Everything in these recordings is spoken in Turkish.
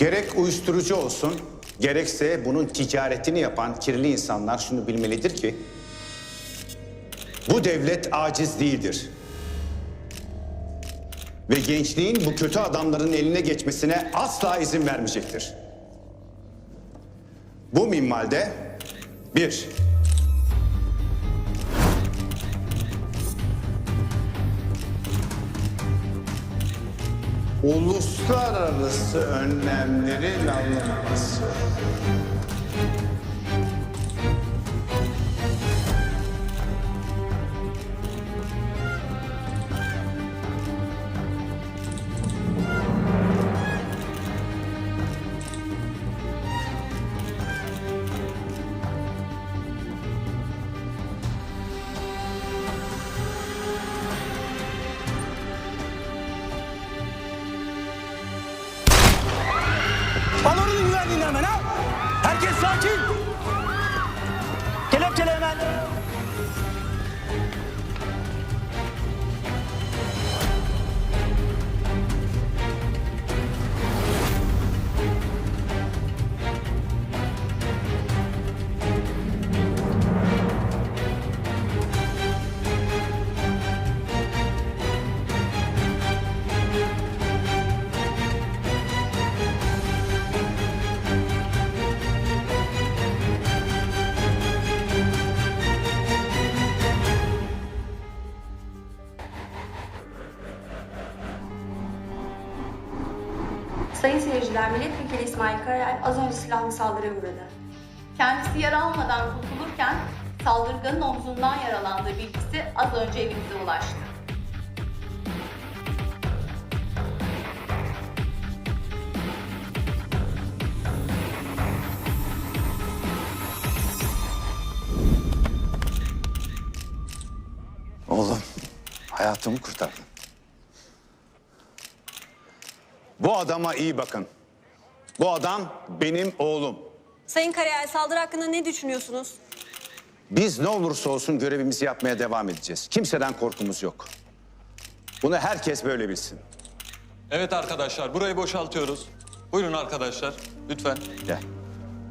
Gerek uyuşturucu olsun, gerekse bunun ticaretini yapan kirli insanlar şunu bilmelidir ki... ...bu devlet aciz değildir. Ve gençliğin bu kötü adamların eline geçmesine asla izin vermeyecektir. Bu minvalde bir, uluslararası önlemlerin alınması. Hemen al. Herkes sakin. Kelepçele hemen. Sayın seyirciler, Milletvekili İsmail Karayel az önce silahlı saldırıya uğradı. Kendisi yara almadan kurtulurken saldırganın omzundan yaralandığı bilgisi az önce evimize ulaştı. Oğlum, hayatımı kurtardın. Bu adama iyi bakın. Bu adam benim oğlum. Sayın Karayel saldırı hakkında ne düşünüyorsunuz? Biz ne olursa olsun görevimizi yapmaya devam edeceğiz. Kimseden korkumuz yok. Bunu herkes böyle bilsin. Evet arkadaşlar burayı boşaltıyoruz. Buyurun arkadaşlar lütfen Gel.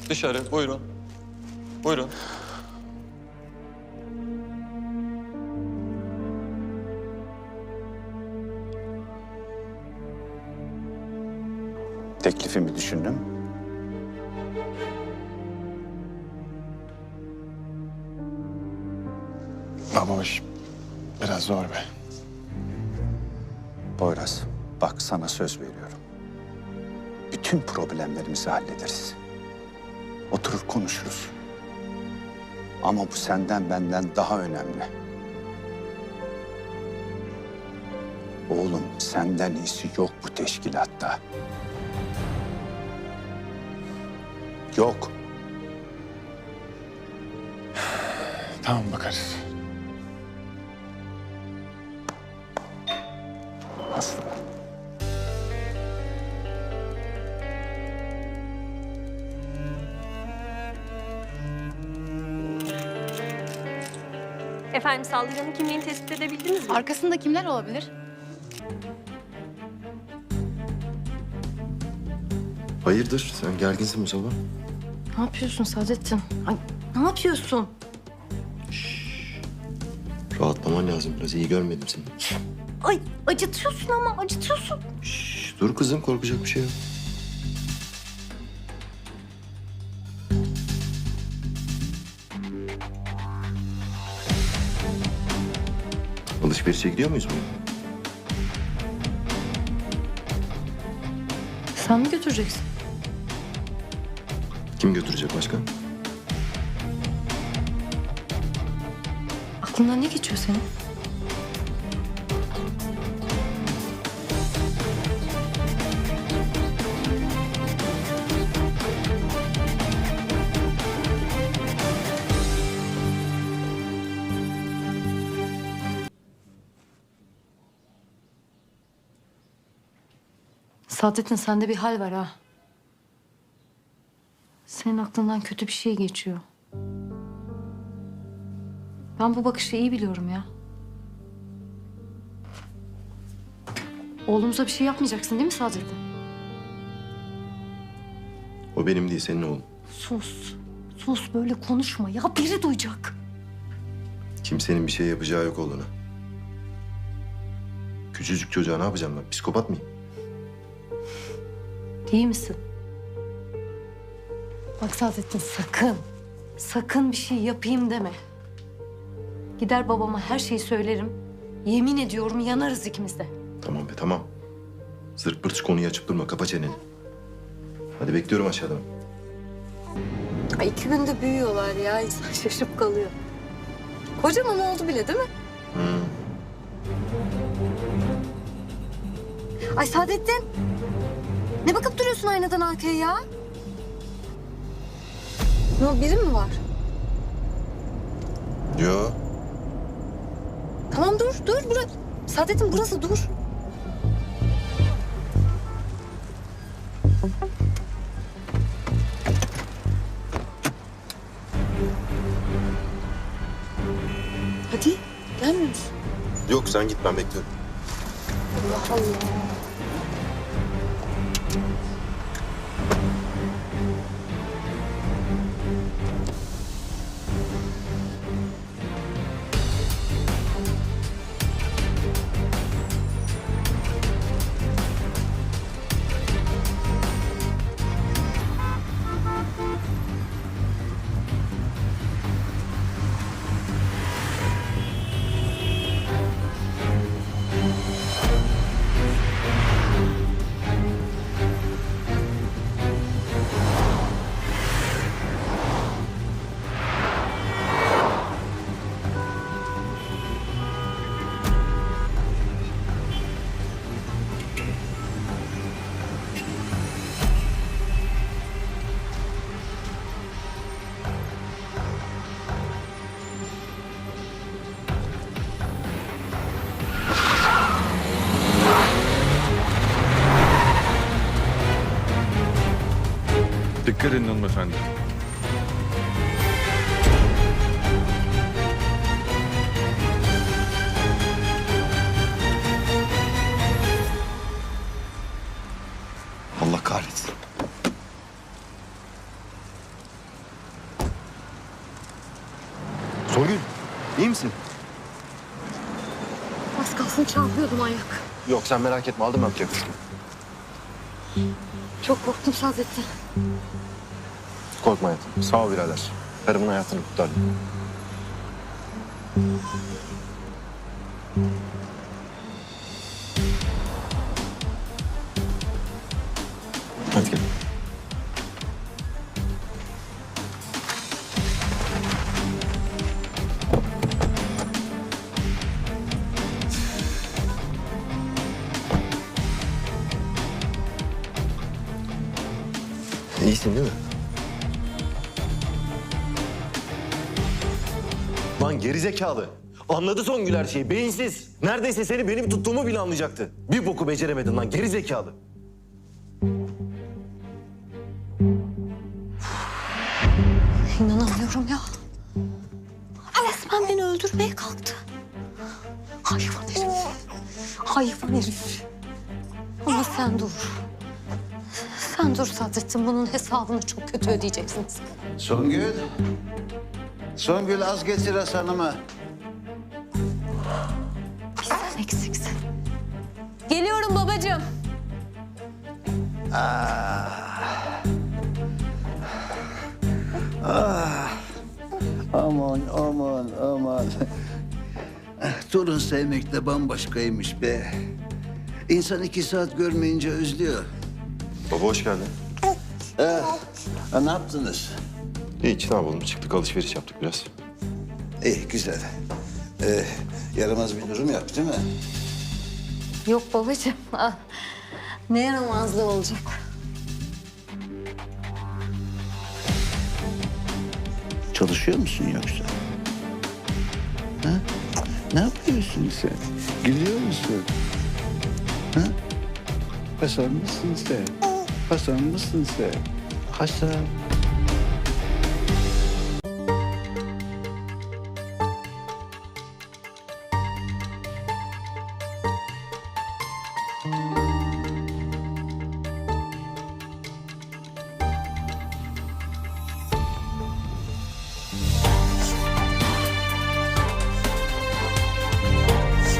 dışarı buyurun. Buyurun. Teklifimi düşündüm. Bu iş biraz zor be. Poyraz, bak sana söz veriyorum. Bütün problemlerimizi hallederiz. Oturur konuşuruz. Ama bu senden benden daha önemli. Oğlum senden iyisi yok bu teşkilatta. Yok. Tamam bakarız. Aslı. Efendim saldırganın kimliğini tespit edebildiniz mi? Arkasında kimler olabilir? Hayırdır? Sen gerginsin bu sabah. Ne yapıyorsun Saadettin? Ay, ne yapıyorsun? Rahatlaman lazım biraz. iyi görmedim seni. Ay acıtıyorsun ama acıtıyorsun. Şş, dur kızım korkacak bir şey yok. Alışverişe gidiyor muyuz bugün? Sen mi götüreceksin? Kim götürecek başka? Aklından ne geçiyor senin? Saadettin sende bir hal var ha. Senin aklından kötü bir şey geçiyor. Ben bu bakışı iyi biliyorum ya. Oğlumuza bir şey yapmayacaksın değil mi Saadettin? O benim değil senin oğlun. Sus. Sus böyle konuşma ya biri duyacak. Kimsenin bir şey yapacağı yok oğluna. Küçücük çocuğa ne yapacağım ben? Psikopat mıyım? İyi misin? Bak Saadettin sakın. Sakın bir şey yapayım deme. Gider babama her şeyi söylerim. Yemin ediyorum yanarız ikimiz de. Tamam be tamam. Zırt pırt konuyu açıp durma. Kapa çeneni. Hadi bekliyorum aşağıda. Ay iki günde büyüyorlar ya. İnsan şaşıp kalıyor. Kocaman oldu bile değil mi? Ay Saadettin. Ne bakıp duruyorsun aynadan arkaya ya? Ne o biri mi var? Yo. Tamam dur dur. Bura... Saadettin burası dur. Hadi gelmiyor musun? Yok sen git ben bekliyorum. Allah Allah. Dikkat edin hanımefendi. Allah kahretsin. Songül, iyi misin? Az kalsın çarpıyordum ayak. Yok sen merak etme aldım ben plakasını. Çok korktum Saadettin. Korkma hayatım. Sağ ol birader. Karımın hayatını kurtardın. Hadi gel. İyisin değil mi? Lan gerizekalı. Anladı Songül her şeyi. Beyinsiz. Neredeyse seni benim tuttuğumu bile anlayacaktı. Bir boku beceremedin lan gerizekalı. İnanamıyorum ya. Resmen beni öldürmeye kalktı. Hayvan herif. Hayvan herif. Ama sen dur. Sen dur Saadettin. Bunun hesabını çok kötü ödeyeceksiniz. Songül. Songül az getir Hasan'ımı. Bir sen eksiksin. Geliyorum babacığım. Aman aman aman. Torun sevmek de bambaşkaymış be. İnsan iki saat görmeyince özlüyor. Baba hoş geldin. Ha, ne yaptınız? Hiç ne yapalım çıktık alışveriş yaptık biraz. İyi güzel. Ee, yaramaz bir durum yok değil mi? Yok babacığım. Ah, ne yaramazlığı olacak. Çalışıyor musun yoksa? Ha? Ne yapıyorsun sen? Gülüyor musun? Ha? Hasan mısın sen? Hasan mısın sen? Hasan.